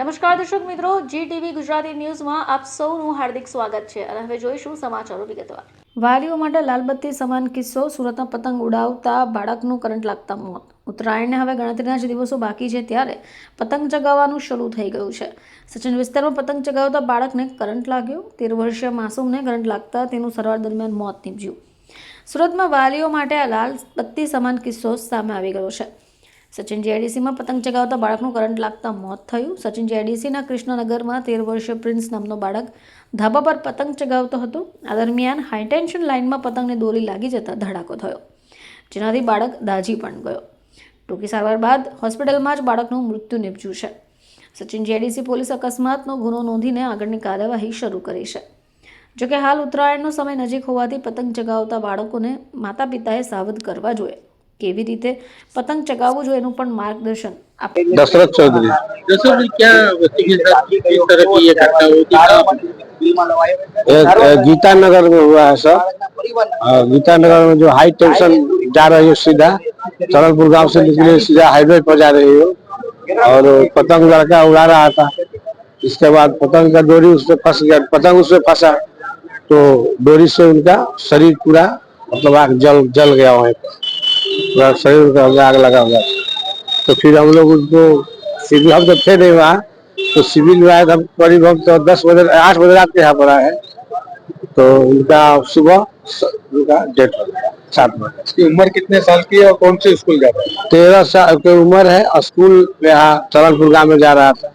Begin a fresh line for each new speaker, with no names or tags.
નમસ્કાર દર્શક મિત્રો જી ટીવી ગુજરાતી ન્યૂઝમાં આપ સૌનું હાર્દિક સ્વાગત છે. અને હવે જોઈશું સમાચારો વિગતવાર. વાલીઓ માટે લાલબત્તી સમાન કિસ્સો સુરતમાં પતંગ ઉડાવતા બાળકનું કરંટ લાગતા મોત. ઉત્તરાયણને હવે ગણતરીના જ દિવસો બાકી છે ત્યારે પતંગ ચગાવવાનું શરૂ થઈ ગયું છે. સચિન વિસ્તારમાં પતંગ ચગાવતા બાળકને કરંટ લાગ્યો. તેર વર્ષીય માસૂમને કરંટ લાગતા તેનું સારવાર દરમિયાન મોત નીપજ્યું. સુરતમાં વાલીઓ માટે આ લાલ બત્તી સમાન કિસ્સો સામે આવી ગયો છે. સચિન જેડીસીમાં પતંગ ચગાવતા બાળકનું કરંટ લાગતા મોત થયું. સચિન જેડીસીના કૃષ્ણનગરમાં તેર વર્ષીય પ્રિન્સ નામનો બાળક ધાબા પર પતંગ ચગાવતો હતો. આ દરમિયાન હાઈટેન્શન લાઇનમાં પતંગને દોરી લાગી જતા ધડાકો થયો, જેનાથી બાળક દાઝી પણ ગયો. ટૂંકી સારવાર બાદ હોસ્પિટલમાં જ બાળકનું મૃત્યુ નીપજ્યું છે. સચિન જેડીસી પોલીસ અકસ્માતનો ગુનો નોંધીને આગળની કાર્યવાહી શરૂ કરી છે. જોકે હાલ ઉત્તરાયણનો સમય નજીક હોવાથી પતંગ ચગાવતા બાળકોને માતા પિતાએ સાવધ કરવા જોઈએ. કેવી રીતે પતંગ ચગાવવું જોઈએ એનું પણ માર્ગદર્શન આપ
दशरथ चौधरी
दरअसल भी क्या व्यक्ति के साथ किस तरह की ये घटना हुई थी कहाँ
ये अ, गीता नगर में हुआ है सर अ, गीता नगर में जो हाई टेंशन जा रही है सीधा सरलपुर गांव से निकले सीधा हाईवे पर जा रही हो और पतंग लड़का उड़ा रहा था इसके बाद पतंग का डोरी उसमें फंस गया पतंग उसमें फंसा तो डोरी से उनका शरीर पूरा मतलब आग जल जल गया वहीं पर पूरा शरीर का आग लगा हुआ। तो फिर हम लोग उनको सिविल हम तो थे नहीं वहाँ तो सिविल में आए हम करीब हम तो दस बजे आठ बजे रात के यहाँ पर आए। हैं तो उनका सुबह उनका डेट हो गया सात बजे।
इसकी उम्र कितने साल की है और कौन से स्कूल जा रहा है?
तेरह साल की उम्र है स्कूल में यहाँ चरणपुर गाँव में जा रहा था।